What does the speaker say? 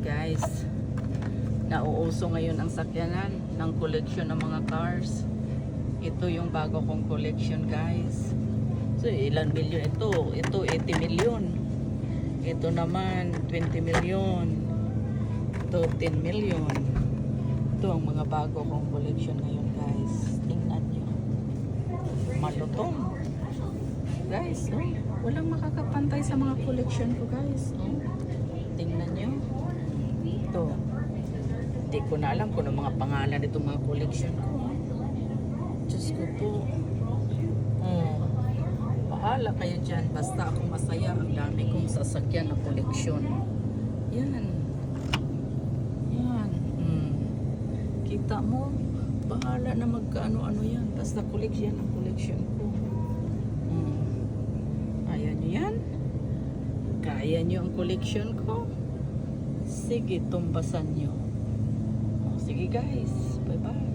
guys. Nauuso ngayon ang sakyanan ng collection ng mga cars. Ito yung bago kong collection guys. So ilan milyon ito? Ito 80 milyon. Ito naman 20 milyon. Ito 10 milyon. Ito ang mga bago kong collection ngayon guys. Tingnan nyo. Malutong. Guys, oh, walang makakapantay sa mga collection ko guys. Oh. Tingnan nyo. Ito. Hindi ko na alam kung ano mga pangalan itong mga collection ko. Diyos ko po. Oh. Bahala kayo dyan. Basta ako masaya. Ang dami kong sasakyan na collection. Yan. Yan. Hmm. Kita mo? Bahala na magkaano-ano yan. Basta collection ang collection ko. Hmm. Ayan yan. Kaya nyo ang collection ko? Sige, tumbasan nyo. Sige guys, bye-bye.